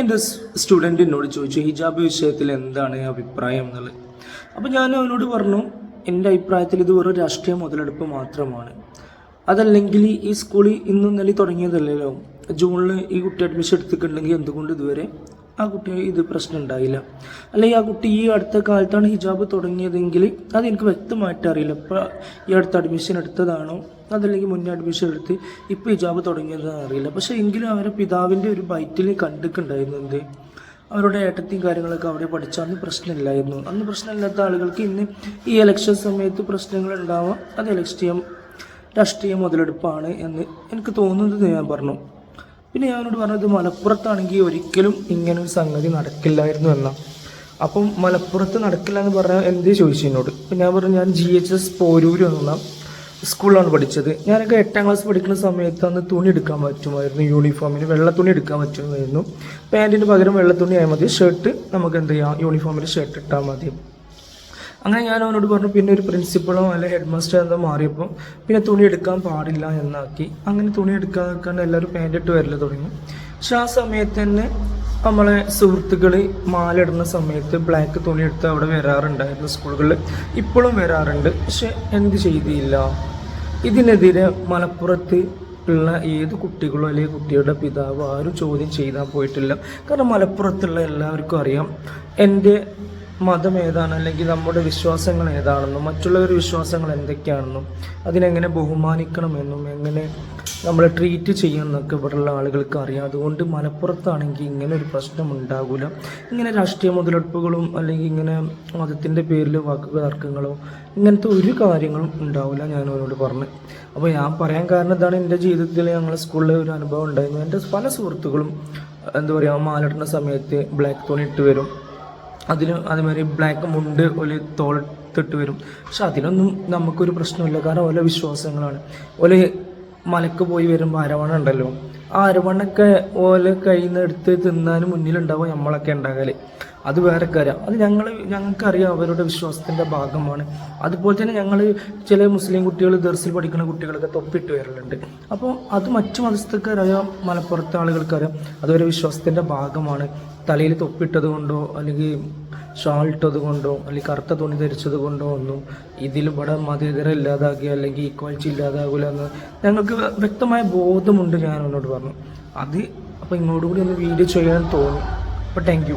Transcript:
എന്റെ സ്റ്റുഡന്റ് എന്നോട് ചോദിച്ചു ഹിജാബ് വിഷയത്തിൽ എന്താണ് അഭിപ്രായം എന്നുള്ളത്? അപ്പോൾ ഞാൻ അവനോട് പറഞ്ഞു എന്റെ അഭിപ്രായത്തിൽ ഇത് വെറും രാഷ്ട്രീയ മുതലെടുപ്പ് മാത്രമാണ്. അതല്ലെങ്കിൽ ഈ സ്കൂളിൽ ഇന്നും ഇന്നലെ തുടങ്ങിയതല്ലല്ലോ. ജൂണിൽ ഈ കുട്ടി അഡ്മിഷൻ എടുത്തിട്ടുണ്ടെങ്കിൽ എന്തുകൊണ്ട് ഇതുവരെ ആ കുട്ടി ഇത് പ്രശ്നം ഉണ്ടായില്ല. അല്ലെങ്കിൽ ആ കുട്ടി ഈ അടുത്ത കാലത്താണ് ഹിജാബ് തുടങ്ങിയതെങ്കിൽ അത് എനിക്ക് വ്യക്തമായിട്ട് അറിയില്ല. ഇപ്പോൾ ഈ അടുത്ത് അഡ്മിഷൻ എടുത്തതാണോ? അതല്ലെങ്കിൽ മുന്നേ അഡ്മിഷൻ എടുത്ത് ഇപ്പോൾ ഹിജാബ് തുടങ്ങിയതാണോ അറിയില്ല. പക്ഷേ എങ്കിലും അവരെ പിതാവിന്റെ ഒരു ബൈറ്റിൽ കണ്ടിട്ടുണ്ടായിരുന്നു എന്ത്? അവരുടെ ഏട്ടത്തെയും കാര്യങ്ങളൊക്കെ അവിടെ പഠിച്ച. അന്ന് പ്രശ്നമില്ലായിരുന്നു. അന്ന് പ്രശ്നമില്ലാത്ത ആളുകൾക്ക് ഇന്ന് ഈ ഇലക്ഷൻ സമയത്ത് പ്രശ്നങ്ങൾ ഉണ്ടാവാം. അത് ഇലക്ഷൻ രാഷ്ട്രീയം മുതലെടുപ്പാണ് എന്ന് എനിക്ക് തോന്നുന്നത് ഞാൻ പറഞ്ഞു. പിന്നെ ഞാനോട് പറഞ്ഞത് മലപ്പുറത്താണെങ്കിൽ ഒരിക്കലും ഇങ്ങനെ ഒരു സംഗതി നടക്കില്ലായിരുന്നു എന്നാണ് അപ്പം മലപ്പുറത്ത് നടക്കില്ല എന്ന് പറഞ്ഞാൽ എന്ത് ചോദിച്ചു എന്നോട്? അപ്പം ഞാൻ പറഞ്ഞു ഞാൻ ജി എച്ച് എസ് പോരൂര് എന്ന. സ്കൂളിലാണ് പഠിച്ചത്. ഞാനൊക്കെ എട്ടാം ക്ലാസ് പഠിക്കുന്ന സമയത്ത് അന്ന് തുണി എടുക്കാൻ പറ്റുമായിരുന്നു യൂണിഫോമിന് വെള്ള തുണി എടുക്കാൻ പറ്റുമായിരുന്നു. പാന്റിന് പകരം വെള്ള തുണി ആയാൽ മതി ഷർട്ട് നമുക്ക് എന്ത് ചെയ്യാം യൂണിഫോമിൽ ഷർട്ട് ഇട്ടാൽ മതി. അങ്ങനെ ഞാൻ അവനോട് പറഞ്ഞു പിന്നെ ഒരു പ്രിൻസിപ്പളോ അല്ലെ ഹെഡ് മാസ്റ്റർ എന്തോ മാറിയപ്പോൾ പിന്നെ തുണി എടുക്കാൻ പാടില്ല എന്നാക്കി. അങ്ങനെ തുണി എടുക്കാൻ എല്ലാവരും പാന്റ് ഇട്ട് വരൽ തുടങ്ങി. പക്ഷെ ആ സമയത്ത് തന്നെ നമ്മളെ സുഹൃത്തുക്കൾ മാലിടുന്ന സമയത്ത് ബ്ലാക്ക് തുണി എടുത്ത് അവിടെ വരാറുണ്ടായിരുന്നു സ്കൂളുകളിൽ ഇപ്പോഴും വരാറുണ്ട്. പക്ഷെ എന്ത് ചെയ്തില്ല. ഇതിനെതിരെ മലപ്പുറത്ത് ഉള്ള ഏത് കുട്ടികളോ അല്ലെങ്കിൽ കുട്ടിയുടെ പിതാവോ ആരും ചോദ്യം ചെയ്താൽ പോയിട്ടില്ല. കാരണം മലപ്പുറത്തുള്ള എല്ലാവർക്കും അറിയാം. എന്റെ മതം ഏതാണ്? അല്ലെങ്കിൽ നമ്മുടെ വിശ്വാസങ്ങൾ ഏതാണെന്നും മറ്റുള്ളവരുടെ വിശ്വാസങ്ങൾ എന്തൊക്കെയാണെന്നും അതിനെങ്ങനെ ബഹുമാനിക്കണമെന്നും എങ്ങനെ നമ്മൾ ട്രീറ്റ് ചെയ്യണം എന്നൊക്കെ ഇവിടെയുള്ള ആളുകൾക്ക് അറിയാം. അതുകൊണ്ട് മലപ്പുറത്താണെങ്കിൽ ഇങ്ങനെ ഒരു പ്രശ്നം ഉണ്ടാകില്ല ഇങ്ങനെ രാഷ്ട്രീയ മുതലെടുപ്പുകളും അല്ലെങ്കിൽ ഇങ്ങനെ മതത്തിന്റെ പേരിൽ വാക്ക് തർക്കങ്ങളോ ഇങ്ങനത്തെ ഒരു കാര്യങ്ങളും ഉണ്ടാവില്ല ഞാൻ അവരോട് പറഞ്ഞു. അപ്പോൾ ഞാൻ പറയാൻ കാരണം ഇതാണ് എന്റെ ജീവിതത്തിൽ ഞങ്ങളുടെ സ്കൂളിലെ ഒരു അനുഭവം ഉണ്ടായിരുന്നു. എന്റെ പല സുഹൃത്തുക്കളും എന്താ പറയുക മാലിടുന്ന സമയത്ത് ബ്ലാക്ക് തോണി ഇട്ട് വരും. അതിന് അതേമാതിരി ബ്ലാക്ക് മുണ്ട് ഒരു തോളത്തിട്ട് വരും. പക്ഷെ അതിലൊന്നും നമുക്കൊരു പ്രശ്നമില്ല. കാരണം ഓരോ വിശ്വാസങ്ങളാണ്. ഓൽ മലക്ക് പോയി വരുമ്പോൾ അരവണ ഉണ്ടല്ലോ. ആ അരവണൊക്കെ ഓല കയ്യിൽ നിന്ന് എടുത്ത് മുന്നിലുണ്ടാവും നമ്മളൊക്കെ ഉണ്ടാകൽ. അത് വേറെ കാര്യം. അത് ഞങ്ങൾ ഞങ്ങൾക്കറിയാം അവരുടെ വിശ്വാസത്തിന്റെ ഭാഗമാണ്. അതുപോലെ തന്നെ ഞങ്ങൾ ചില മുസ്ലിം കുട്ടികൾ ദർസിൽ പഠിക്കുന്ന കുട്ടികളൊക്കെ തൊപ്പിട്ട് വരലുണ്ട്. അപ്പോൾ അത് മറ്റു മതസ്ഥക്കാരായ മലപ്പുറത്തെ ആളുകൾക്കറിയാം. അതൊരു വിശ്വാസത്തിന്റെ ഭാഗമാണ്. തലയിൽ തൊപ്പിട്ടത് കൊണ്ടോ അല്ലെങ്കിൽ ഷാൾ ഇട്ടത് കൊണ്ടോ അല്ലെങ്കിൽ കറുത്ത തുണി ധരിച്ചത് കൊണ്ടോ ഒന്നും ഇതിൽ ഇവിടെ മതേതര ഇല്ലാതാക്കുക അല്ലെങ്കിൽ ഈക്വാലിറ്റി ഇല്ലാതാകില്ല എന്ന് ഞങ്ങൾക്ക് വ്യക്തമായ ബോധമുണ്ട് ഞാൻ അവനോട് പറഞ്ഞു. അത് അപ്പോൾ ഇങ്ങോട്ടുകൂടി ഒന്ന് വീഡിയോ ചെയ്യാൻ തോന്നി. അപ്പോൾ താങ്ക്